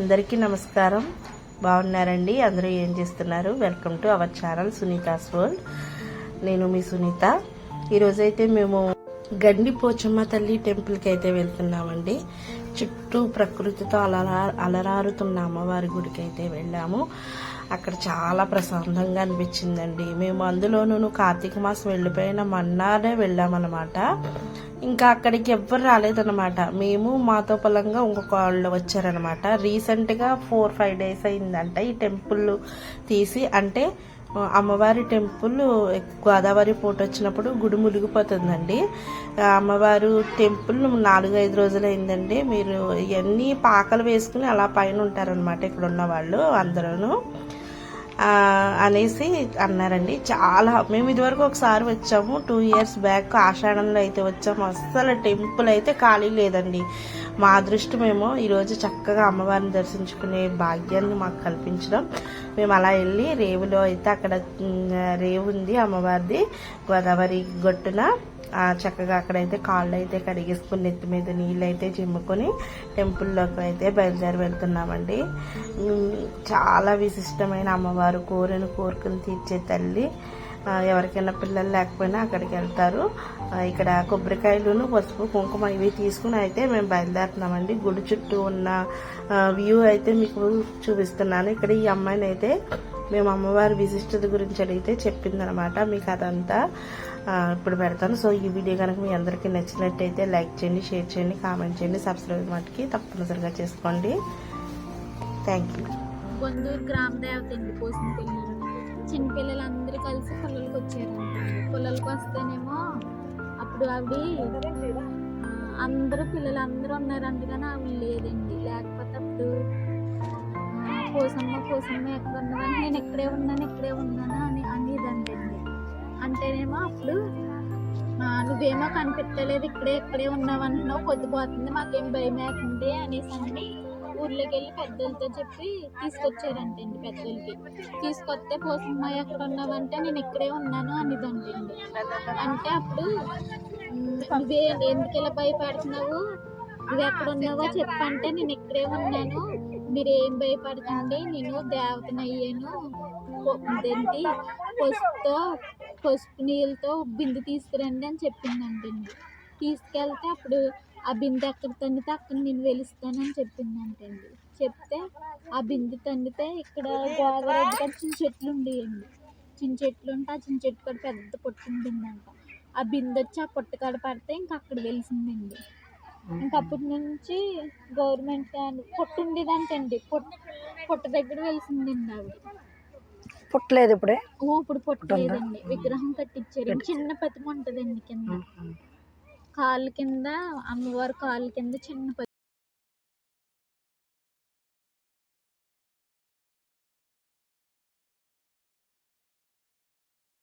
అందరికీ నమస్కారం. బాగున్నారండి? అందరూ ఏం చేస్తున్నారు? Welcome to our channel Sunitha's world. నేను మీ సునీత. ఈరోజైతే మేము గండి పోచమ్మ తల్లి టెంపుల్కి అయితే వెళ్తున్నామండి. చుట్టూ ప్రకృతితో అలరా అలరారుతున్న అమ్మవారి గుడికి అయితే వెళ్ళాము. అక్కడ చాలా ప్రశాంతంగా అనిపించిందండి. మేము అందులోనూ కార్తీక మాసం వెళ్ళిపోయిన మన్నాడే వెళ్ళామన్నమాట. ఇంకా అక్కడికి ఎవ్వరు రాలేదన్నమాట. మేము మాతో పొలంగా ఇంకొక వాళ్ళు వచ్చారనమాట రీసెంట్గా ఫోర్ ఫైవ్ డేస్ అయిందంట ఈ టెంపుల్ తీసి. అంటే అమ్మవారి టెంపుల్ గోదావరి పోటు వచ్చినప్పుడు గుడి మునిగిపోతుందండి. అమ్మవారు టెంపుల్ నాలుగు ఐదు రోజులు అయిందండి మీరు ఇవన్నీ పాకలు వేసుకుని అలా పైన ఉంటారనమాట ఇక్కడ ఉన్న వాళ్ళు అందరూ అనేసి అన్నారండి. చాలా మేము ఇదివరకు ఒకసారి వచ్చాము. టూ ఇయర్స్ బ్యాక్ ఆషాఢంలో అయితే వచ్చాము. అస్సలు టెంపుల్ అయితే ఖాళీ లేదండి. మా అదృష్టమేమో ఈరోజు చక్కగా అమ్మవారిని దర్శించుకునే భాగ్యాన్ని మాకు కల్పించడం. మేము అలా వెళ్ళి రేవులో అయితే అక్కడ రేవు ఉంది అమ్మవారిది గోదావరి గొట్టున. చక్కగా అక్కడైతే కాళ్ళు అయితే కడిగేసుకుని నెత్తి మీద నీళ్ళు అయితే చిమ్ముకొని టెంపుల్లోకి అయితే బయలుదేరి వెళ్తున్నామండి. చాలా విశిష్టమైన అమ్మవారు కోరిన కోరికలు తీర్చే తల్లి. ఎవరికైనా పిల్లలు లేకపోయినా అక్కడికి వెళ్తారు. ఇక్కడ కొబ్బరికాయలును పసుపు కుంకుమ ఇవి తీసుకుని అయితే మేము బయలుదేరుతున్నామండి. గుడి చుట్టూ ఉన్న వ్యూ అయితే మీకు చూపిస్తున్నాను. ఇక్కడ ఈ అమ్మాయిని అయితే మేము అమ్మవారి విశిష్టత గురించి అడిగితే చెప్పిందనమాట మీకు అదంతా ఇప్పుడు పెడతాను. సో ఈ వీడియో కనుక మీ అందరికీ నచ్చినట్టయితే లైక్ చేయండి షేర్ చేయండి కామెంట్ చేయండి సబ్స్క్రైబ్ మటుకి తప్పనిసరిగా చేసుకోండి. Thank you. కొందూరు గ్రామ దేవత అండి పోసిన పిల్లలు. చిన్నపిల్లలందరూ కలిసి పొలాలకు వచ్చారు. పొలాలకు వస్తేనేమో అప్పుడు అవి అందరూ పిల్లలు అందరూ ఉన్నారంట కానీ అవి లేదండి. పోసమ్మ పోసమ్మ ఎక్కడ నేను ఇక్కడే ఉన్నాను ఇక్కడే ఉన్నాను అని అనేదంటండి అంటేనేమో అప్పుడు నువ్వేమో కనిపెట్టలేదు ఇక్కడే ఇక్కడే ఉన్నావంటున్నావు పొద్దుపోతుంది మాకేం భయం వేస్తుంది అనేసి అని ఊర్లోకి వెళ్ళి పెద్దలతో చెప్పి తీసుకొచ్చారంటండి పెద్దలకి. తీసుకొస్తే పోసమ్మ ఎక్కడ ఉన్నావంటే నేను ఇక్కడే ఉన్నాను అనేదంటండి అంటే అప్పుడు నువ్వే ఎందుకు ఇలా భయపడుతున్నావు? నువ్వు ఎక్కడ ఉన్నావో చెప్పంటే నేను ఇక్కడే ఉన్నాను మీరు ఏం భయపడకండి నేను దేవతనయ్యను. అయ్యాను పసుపుతో పసుపు నీళ్ళతో బిందె తీసుకురండి అని చెప్పిందంటండి తీసుకెళ్తే అప్పుడు ఆ బిందె ఎక్కడ తండితే అక్కడ నేను వెలుస్తానని చెప్పిందంటండి. చెప్తే ఆ బిందె తండితే ఇక్కడ గోదావరి దగ్గర చిన్న చెట్లు ఉండేయండి. చిన్న చెట్లు ఉంటే ఆ చిన్న చెట్టు కూడా పెద్ద పొట్టు బిందె ఆ బిందె వచ్చి ఆ పొట్టు కాడ పడితే ఇంకా అక్కడ వెలిసిందండి. ఇంకా అప్పటి నుంచి గవర్నమెంట్ పొట్టు ఉండేదంటండి. పొట్టు పొట్టు దగ్గర వెలిసిందండి ఆవిడ. పుట్టలేదు ఇప్పుడే? ఓ ఇప్పుడు పొట్టలేదండి విగ్రహం కట్టించారు చిన్న ప్రతిమ ఉంటదండి కింద. కాలు కింద అమ్మవారి కాలు కింద చిన్న